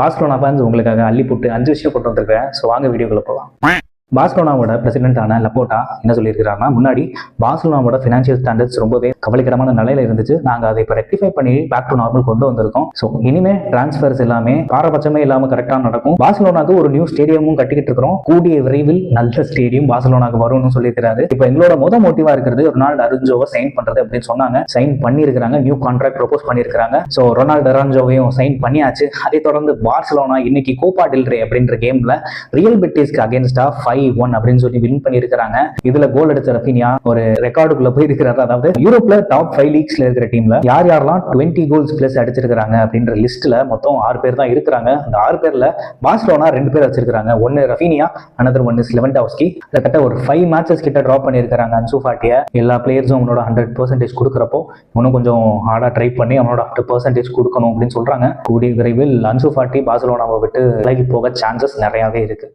Barcelona fans உங்களுக்காக அள்ளி போட்டு அஞ்சு விஷயம் போட்டு வந்திருக்கேன். ஸோ வாங்க வீடியோக்குள்ள போகலாம். பார்சலோனாவோட பிரசிடென்டான லப்போட்டா என்ன சொல்லியிருக்கிறாங்கன்னா முன்னாடி பார்சலோனாவோட ஃபினான்ஷியல் ஸ்டாண்டர்ட்ஸ் ரொம்பவே கவலைக்கிடமான நிலையில இருந்துச்சு. நாங்கள் அதை இப்போ ரெக்டிஃபை பண்ணி பேக் டு நார்மல் கொண்டு வந்திருக்கோம். ஸோ இனிமே டிரான்ஸ்ஃபர்ஸ் எல்லாமே பாரபட்சமே இல்லாமல் கரெக்டாக நடக்கும். பார்சலோனாக்கு ஒரு நியூ ஸ்டேடியமும் கட்டிக்கிட்டு இருக்கிறோம். கூடிய விரைவில் நல்ல ஸ்டேடியம் பார்சலோனாக்கு வரும்னு சொல்லியிருக்கிறாரு. இப்போ எங்களோட முத மோட்டிவா இருக்கிறது ரொனால்டு அருஞ்சோவை சைன் பண்றது அப்படின்னு சொன்னாங்க. சைன் பண்ணியிருக்கிறாங்க. நியூ கான்ட்ராக்ட் ப்ரொபோஸ் பண்ணியிருக்கிறாங்க. ஸோ ரொனால்டு அரஞ்சோவையும் சைன் பண்ணியாச்சு. அதை தொடர்ந்து பார்சலோனா இன்னைக்கு கோப்பா டில்ரே அப்படின்ற கேம்ல ரியல் பெட்டிஸ்க்கு அகேன்ஸ்டா ஃபைவ் ஒன் அப்படின்னு சொல்லி வின் பண்ணியிருக்கிறாங்க. இதுல கோல் அடிச்ச ரஃபினியா ஒரு ரெக்கார்டுக்குள்ள போய் இருக்கிறாரு அதாவது யூரோப்ல டாப் ஃபைவ் லீக்ஸ்ல இருக்கிற டீம்ல யார் யாரெல்லாம் டுவெண்ட்டி கோல்ஸ் பிளஸ் அடிச்சிருக்காங்க அப்படின்ற லிஸ்ட்ல மொத்தம் ஆறு பேர் தான் இருக்கிறாங்க. அந்த ஆறு பேர்ல பார்சலோனா ரெண்டு பேர் வச்சிருக்காங்க ஒன்னு Raphinha another one is Lewandowski கிட்டத்தட்ட ஒரு ஃபைவ் மேட்சஸ் கிட்ட ட்ராப் பண்ணியிருக்காங்க அன்சு ஃபாட்டிய. எல்லா பிளேயர்ஸும் அவனோட ஹண்ட்ரட் பர்சன்டேஜ் கொடுக்குறப்போ இன்னும் கொஞ்சம் ஹார்டா ட்ரை பண்ணி அவனோட ஹண்ட்ரட் பர்சன்டேஜ் கொடுக்கணும் அப்படின்னு சொல்றாங்க. கூடிய விரைவில் அன்சு ஃபாட்டி பார்சலோனாவை விட்டு விலகி போக சான்சஸ் நிறையாவே இருக்கு.